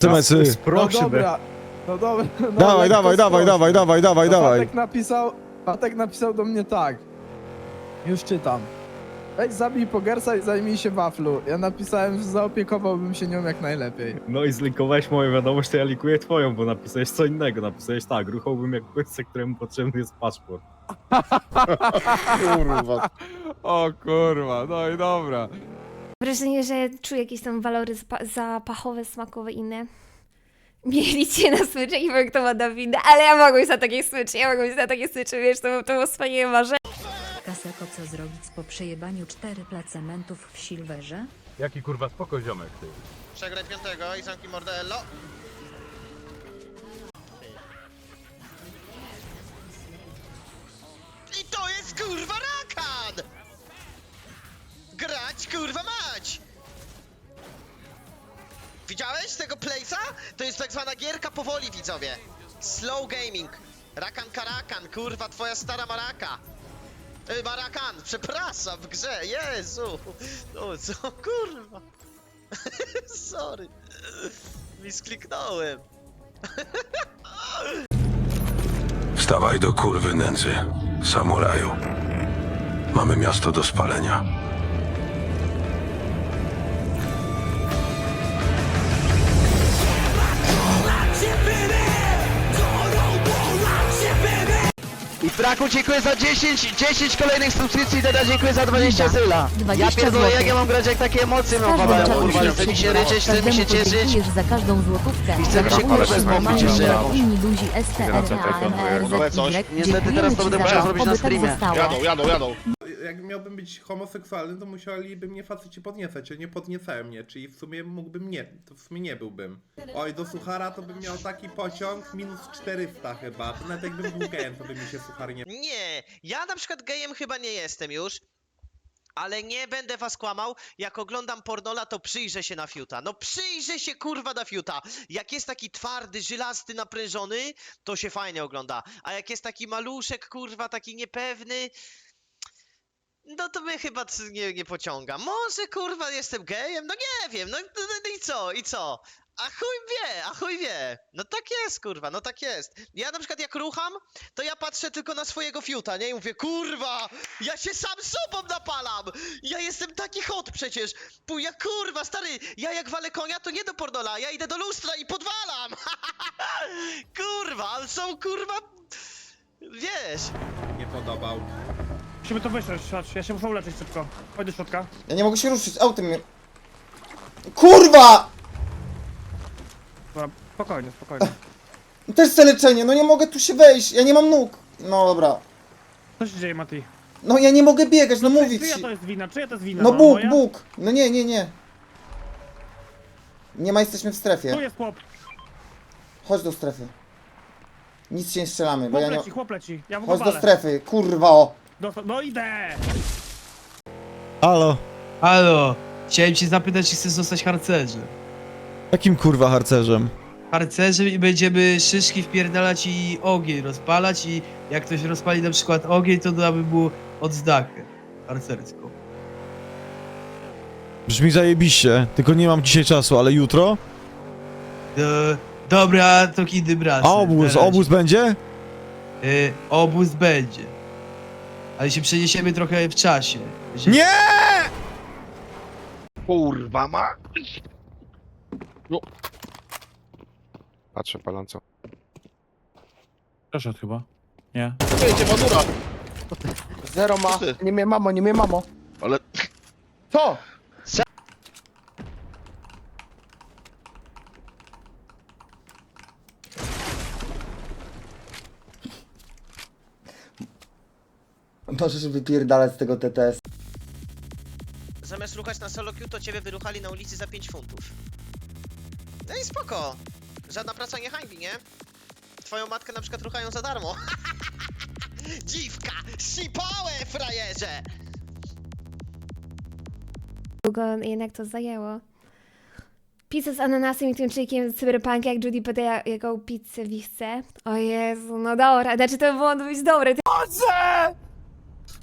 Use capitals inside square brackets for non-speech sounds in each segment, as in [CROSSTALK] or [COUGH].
Temecy. No Proszę, dobra, no dobra. No Dawaj, lekko dawaj, dawaj, dawaj, dawaj, dawaj, No dawaj. Patek napisał, Patek napisał do mnie tak. Już czytam. Weź zabij Pogersa i zajmij się waflu. Ja napisałem, że zaopiekowałbym się nią jak najlepiej. No i zlinkowałeś moją wiadomość, to ja likuję twoją, bo napisałeś co innego. Napisałeś tak, ruchałbym jak błyszce, któremu potrzebny jest paszport. [LAUGHS] Kurwa. O kurwa, no i dobra. Wrażenie, że czuję jakieś tam walory zapa- zapachowe, smakowe inne. Mieliście na smyczy i wiem, kto ma Dawida, ale ja mogłem na takie smyczy, ja mogłem na takie smyczy, wiesz, to, to było wspaniałe marzenie. Kaseko co zrobić po przejebaniu cztery placementów w Silverze? Jaki kurwa spoko ziomek ty. Przegraj piątego i zamknij mordello. I Widziałeś tego place'a? To jest tak zwana gierka powoli widzowie. Slow gaming. Rakan karakan, kurwa twoja stara maraka. Y, Marakan, przepraszam, w grze, Jezu! O, co, kurwa? [LAUGHS] Sorry. Miskliknąłem. Wstawaj do kurwy nędzy, samuraju. Mamy miasto do spalenia. I Fraku dziękuję za 10, 10 kolejnych subskrypcji, Deda dziękuję za 20 zyla. Ja 20 pierdolę, jak złotych. ja mam grać jak takie emocje mam wawałem, czarną kurwa, chce mi się ryczeć, chce mi się Każdemu cieszyć. podziękujesz za każdą złotówkę. I chcemy się zbawić normalnie jeszcze jak jakąś. inni luzi STRANRZY. Niestety teraz to będę musiał zrobić na streamie. Jadą, jadą, jadą. Jak miałbym być homoseksualny, to musieliby mnie faceci podniecać, a nie podniecają mnie, czyli w sumie mógłbym nie, to w sumie nie byłbym. Oj, do suchara to bym miał taki pociąg, minus 400 chyba, to nawet jakbym był gejem, to by mi się suchar nie... Nie, ja na przykład gejem chyba nie jestem już. Ale nie będę was kłamał, jak oglądam pornola, to przyjrzę się na fiuta. No przyjrzę się kurwa na fiuta. Jak jest taki twardy, żylasty, naprężony, to się fajnie ogląda. A jak jest taki maluszek, kurwa, taki niepewny, no to mnie chyba nie, nie pociąga. Może kurwa jestem gejem? No nie wiem, no, no, no i co, i co? A chuj wie, a chuj wie. No tak jest, kurwa, no tak jest. Ja na przykład jak rucham, to ja patrzę tylko na swojego fiuta, nie? I mówię, kurwa, ja się sam sobą napalam! Ja jestem taki hot przecież! Pu- Ja kurwa, stary, ja jak walę konia, to nie do pornola, ja idę do lustra i podwalam! [LAUGHS] kurwa, ale są kurwa... Wiesz... nie podobał. Musimy to wyszać, ja się muszę uleczyć szybko. Chodź do środka. Ja nie mogę się ruszyć, autem mnie... Kurwa! Dobra, spokojnie, spokojnie. Też chcę leczenie, no nie mogę tu się wejść, ja nie mam nóg. No dobra. Co się dzieje, Mati? No ja nie mogę biegać, no mówić Czyja ci. to jest wina? Czyja to jest wina? No Bóg, moja? Bóg. No nie, nie, nie. Nie ma, jesteśmy w Tu strefie. jest chłop. Chodź do strefy. Nic się nie strzelamy, bo Chłop ja nie... leci, chłop leci. Ja w Chodź do strefy, kurwa o. Do, no idę! Halo. Halo, chciałem cię zapytać, czy chcesz zostać harcerzem. Jakim kurwa harcerzem? Harcerzem i będziemy szyszki wpierdalać i ogień rozpalać i jak ktoś rozpali na przykład ogień, to damy mu odznakę harcerską. Brzmi zajebiście, tylko nie mam dzisiaj czasu, ale jutro? Do, dobra, to kiedy brat. A obóz, obóz będzie? Y, obóz będzie. Ale się przeniesiemy trochę w czasie. Że- Nie! Kurwa ma. Patrzę paląco. Przeszedł chyba. Nie. Jedzie, madura. Zero ma, nie mnie mamo, nie mnie mamo. Ale... Co? Możesz wypierdalać z tego TTS. Zamiast ruchać na solo queue, to ciebie wyruchali na ulicy za 5 funtów. No i spoko. Żadna praca nie hańbi, nie? Twoją matkę na przykład ruchają za darmo. [LAUGHS] Dziwka! Sipałe, frajerze! Długo jednak to zajęło. Pizza z ananasem i tuńczykiem z cyberpunk, jak Judy podaje jaką pizzę wichce. O Jezu, no dobra, znaczy to było być dobre.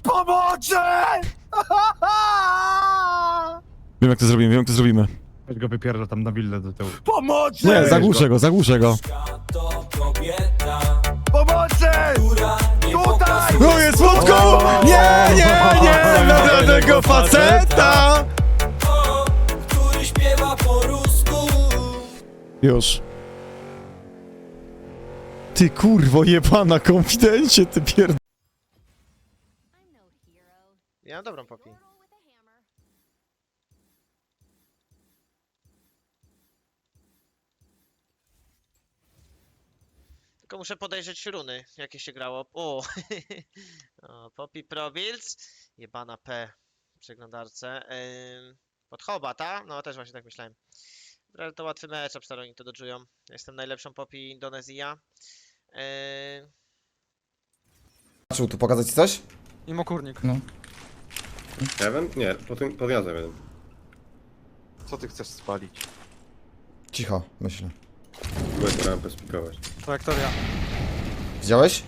[LAUGHS] Wiem jak to zrobimy, wiem jak to zrobimy. Weź go wypierdol tam na willę do tyłu. Nie, zagłuszę go, zagłuszę go. No jest słodko! Nie, nie, nie! Dla żadnego faceta! Już. Ty kurwo jebana konfidencie, ty pierd... Ja mam dobrą popi. Tylko muszę podejrzeć runy, jakie się grało. O, [LAUGHS] o Poppy Pro Builds, jebana P w przeglądarce. Ym, Podchoba, ta? No też właśnie tak myślałem. Dobra, Ale to łatwy mecz, obstaroń oni to dodżują. Jestem najlepszą Poppy Indonezja. Ym, Patrzył tu pokazać ci coś? Mimo kurnik. Ja wiem? Nie, po tym podjazdem jeden. Co ty chcesz spalić? Cicho, myślę. Byłeś rampę spikować. Traktoria. Widziałeś?